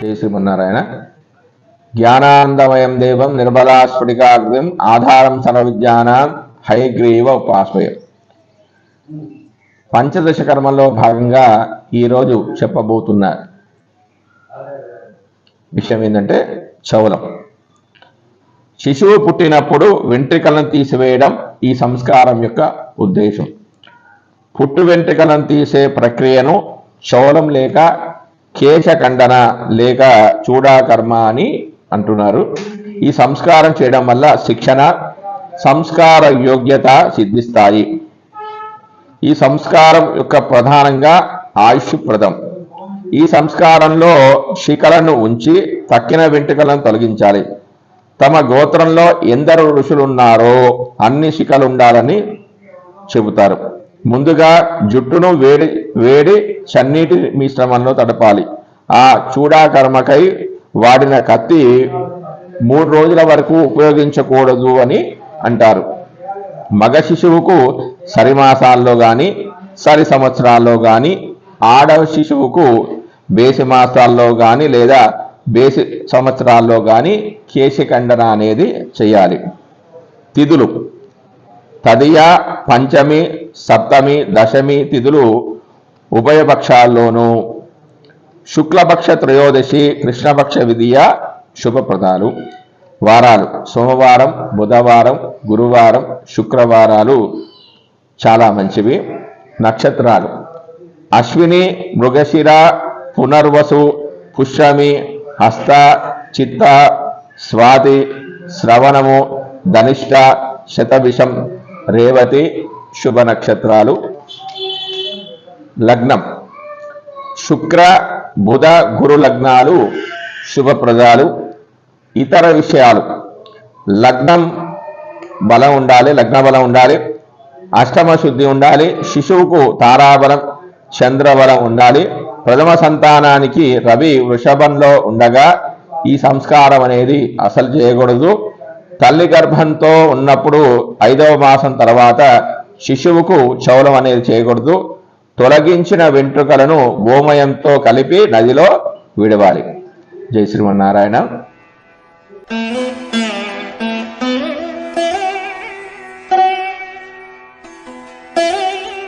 జై శ్రీమన్నారాయణ జ్ఞానానందమయం దేవం నిర్మలాస్ఫటికాగ్రం ఆధారం సర్వవిజ్ఞానం హయగ్రీవ ఉపాశ్రయం. పంచదశ కర్మలో భాగంగా ఈరోజు చెప్పబోతున్న విషయం ఏంటంటే చౌలం. శిశువు పుట్టినప్పుడు వెంట్రికలను తీసివేయడం ఈ సంస్కారం యొక్క ఉద్దేశం. పుట్టు వెంట్రుకలను తీసే ప్రక్రియను చౌలం లేక కేశఖండన లేక చూడాకర్మ అని అంటున్నారు. ఈ సంస్కారం చేయడం వల్ల శిక్షణ సంస్కార యోగ్యత సిద్ధిస్తాయి. ఈ సంస్కారం యొక్క ప్రధానంగా ఆయుష్ప్రదం. ఈ సంస్కారంలో శిఖలను ఉంచి తక్కిన వెంట్రుకలను తొలగించాలి. తమ గోత్రంలో ఎందరు ఋషులున్నారో అన్ని శిఖలు ఉండాలని చెబుతారు. ముందుగా జుట్టును వేడి వేడి చన్నీటి మిశ్రమంలో తడపాలి. ఆ చూడాకర్మకై వాడిన కత్తి మూడు రోజుల వరకు ఉపయోగించకూడదు అని అంటారు. మగ శిశువుకు సరి మాసాల్లో కానీ సరి సంవత్సరాల్లో కానీ ఆడ శిశువుకు బేసి మాసాల్లో కానీ లేదా బేసి సంవత్సరాల్లో కానీ కేశఖండన అనేది చేయాలి. తిథులు. తదియ పంచమి సప్తమి దశమి తిథులు ఉభయపక్షాల్లోనూ శుక్లపక్ష త్రయోదశి కృష్ణపక్ష విధియ శుభప్రదాలు. వారాలు. సోమవారం బుధవారం గురువారం శుక్రవారాలు చాలా మంచివి. నక్షత్రాలు. అశ్విని మృగశిర పునర్వసు పుష్యమి హస్త చిత్త స్వాతి శ్రవణము ధనిష్ట శతభిషం రేవతి శుభ నక్షత్రాలు లగ్నం. శుక్ర బుధ గురు లగ్నాలు శుభప్రదాలు ఇతర విషయాలు. లగ్నం బలం ఉండాలి లగ్న బలం ఉండాలి అష్టమ శుద్ధి ఉండాలి శిశువుకు తారాబలం చంద్రబలం ఉండాలి. ప్రథమ సంతానానికి రవి వృషభంలో ఉండగా ఈ సంస్కారం అనేది అసలు చేయకూడదు. తల్లి గర్భంతో ఉన్నప్పుడు ఐదవ మాసం తర్వాత శిశువుకు చౌలం అనేది చేయకూడదు. తొలగించిన వెంట్రుకలను గోమయంతో కలిపి నదిలో విడవాలి. జై శ్రీమన్నారాయణ.